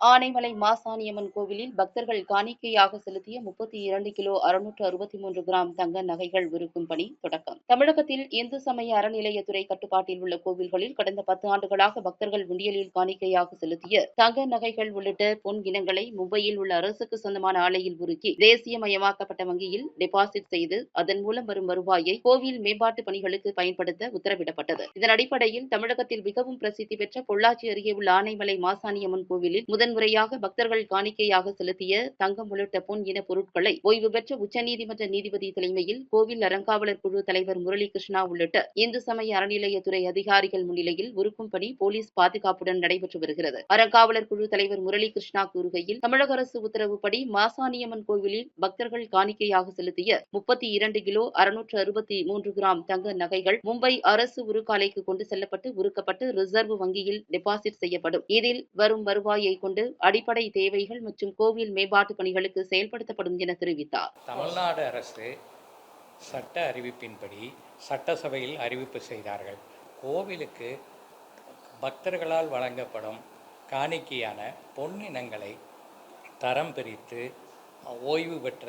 ஆனைமலை மாசாணியம்மன் கோவிலில் பக்தர்கள் காணிக்கையாக செலுத்திய முப்பத்தி இரண்டு கிலோ அறுநூற்று அறுபத்தி மூன்று கிராம் தங்க நகைகள் விற்கும் பணி தொடக்கம். தமிழகத்தில் இந்து சமய அறநிலையத்துறை கட்டுப்பாட்டில் உள்ள கோவில்களில் கடந்த பத்து ஆண்டுகளாக பக்தர்கள் உண்டியலில் காணிக்கையாக செலுத்திய தங்க நகைகள் உள்ளிட்ட பொன் இனங்களை மும்பையில் உள்ள அரசுக்கு சொந்தமான ஆலையில் உருக்கி தேசியமயமாக்கப்பட்ட வங்கியில் டெபாசிட் செய்து அதன் மூலம் வரும் வருவாயை கோவில் மேம்பாட்டு பணிகளுக்கு பயன்படுத்த உத்தரவிடப்பட்டது. இதன் அடிப்படையில் தமிழகத்தில் மிகவும் பிரசித்தி பெற்ற பொள்ளாச்சி அருகே உள்ள ஆனைமலை மாசாணியம்மன் கோவிலில் முதன்முறையாக பக்தர்கள் காணிக்கையாக செலுத்திய தங்கம் உள்ளிட்ட பொன் இன பொருட்களை ஓய்வு பெற்ற உச்சநீதிமன்ற நீதிபதி தலைமையில் கோவில் அறங்காவலர் குழு தலைவர் முரளி கிருஷ்ணா உள்ளிட்ட இந்து சமய அறநிலையத்துறை அதிகாரிகள் முன்னிலையில் உருக்கும் பணி போலீஸ் பாதுகாப்புடன் நடைபெற்று வருகிறது. அறங்காவலர் குழு தலைவர் முரளி கிருஷ்ணா கூறுகையில் தமிழக அரசு உத்தரவுப்படி மாசாணியம்மன் கோவிலில் பக்தர்கள் காணிக்கையாக செலுத்திய முப்பத்தி இரண்டு கிலோ அறுநூற்று அறுபத்தி மூன்று கிராம் தங்க நகைகள் மும்பை அரசு உருக்காலைக்கு கொண்டு செல்லப்பட்டு உருக்கப்பட்டு ரிசர்வ் வங்கியில் டெபாசிட் செய்யப்படும். இதில் வரும் வருவாயை கொண்டு அடிப்படை தேவைகள் மற்றும் கோவில் மேம்பாட்டு பணிகளுக்கு செயல்படுத்தப்படும் என தெரிவித்தார். தமிழ்நாடு அரசு சட்ட அறிவிப்பின்படி சட்டசபையில் அறிவிப்பு செய்தார்கள். கோவிலுக்கு பக்தர்களால் வழங்கப்படும் காணிக்கையான பொன்னினங்களை தரம் பிரித்து ஓய்வு பெற்ற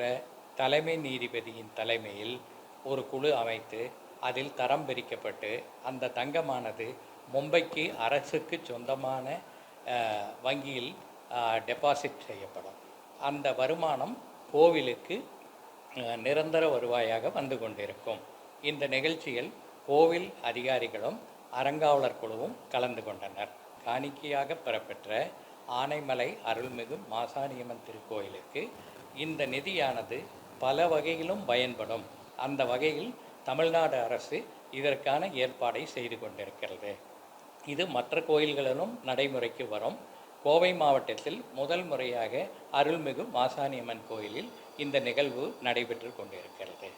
தலைமை நீதிபதியின் தலைமையில் ஒரு குழு அமைத்து அதில் தரம் பிரிக்கப்பட்டு அந்த தங்கமானது மும்பைக்கு அரசுக்கு சொந்தமான வங்கியில் டெபாசிட் செய்யப்படும். அந்த வருமானம் கோவிலுக்கு நிரந்தர வருவாயாக வந்து கொண்டிருக்கும். இந்த நிகழ்ச்சியில் கோவில் அதிகாரிகளும் அறங்காவலர் குழுவும் கலந்து கொண்டனர். காணிக்கையாக பெறப்பெற்ற ஆனைமலை அருள்மிகு மாசாணியம்மன் திருக்கோயிலுக்கு இந்த நிதியானது பல வகையிலும் பயன்படும். அந்த வகையில் தமிழ்நாடு அரசு இதற்கான ஏற்பாடை செய்து கொண்டிருக்கிறது. இது மற்ற கோயில்களிலும் நடைமுறைக்கு வரும். கோவை மாவட்டத்தில் முதல் முறையாக அருள்மிகு மாசாணியம்மன் கோயிலில் இந்த நிகழ்வு நடைபெற்று கொண்டிருக்கிறது.